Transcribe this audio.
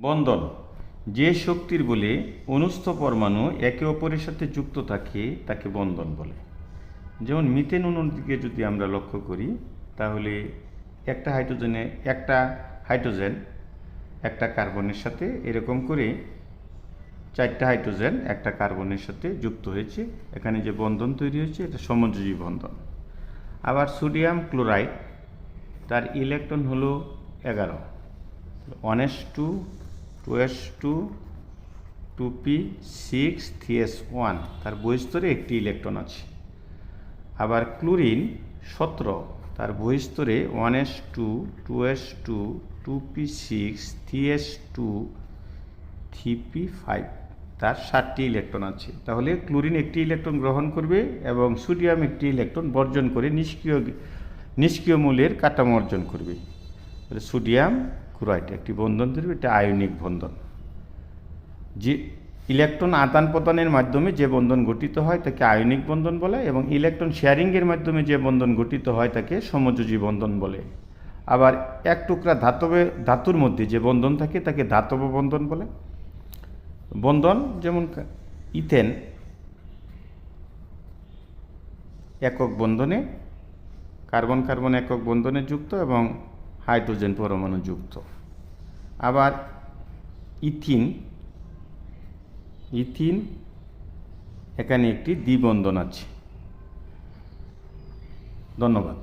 বন্ধন, যে শক্তির বলে অনুস্থ পরমাণু একে অপরের সাথে যুক্ত থাকে, তাকে বন্ধন বলে। যেমন মিথেন অণুর দিকে যদি আমরা লক্ষ্য করি, তাহলে একটা হাইড্রোজেনে একটা হাইড্রোজেন, একটা কার্বনের সাথে এরকম করে চারটা হাইড্রোজেন একটা কার্বনের সাথে যুক্ত হয়েছে। এখানে যে বন্ধন তৈরি হয়েছে, এটা সমযোজী বন্ধন। আবার সোডিয়াম ক্লোরাইড, তার ইলেকট্রন হলো এগারো s two two s two two p, six, three s one. তার বহিস্তরে একটি ইলেকট্রন আছে। আবার ক্লোরিন সতেরো, তার বহিস্তরে one s two two s two two p six, three s two, three p five. তার ষাটটি ইলেকট্রন আছে। তাহলে ক্লোরিন একটি ইলেকট্রন গ্রহণ করবে এবং সোডিয়াম একটি ইলেকট্রন বর্জন করে নিষ্ক্রিয় নিষ্ক্রিয় মূলের কাঠামো অর্জন করবে। সোডিয়াম ক্লোরাইড একটি বন্ধন ধরবে এটা আয়নিক বন্ধন। যে ইলেকট্রন আদান প্রদানের মাধ্যমে যে বন্ধন গঠিত হয় তাকে আয়নিক বন্ধন বলে এবং ইলেকট্রন শেয়ারিংয়ের মাধ্যমে যে বন্ধন গঠিত হয় তাকে সমযোজী বন্ধন বলে। আবার এক টুকরা ধাতবে, ধাতুর মধ্যে যে বন্ধন থাকে তাকে ধাতব বন্ধন বলে। বন্ধন যেমন ইথেন একক বন্ধনে, কার্বন কার্বন একক বন্ধনে যুক্ত এবং হাইড্রোজেন পরমাণু যুক্ত। আবার ইথিন ইথিন এখানে একটি দ্বিবন্ধন আছে। ধন্যবাদ।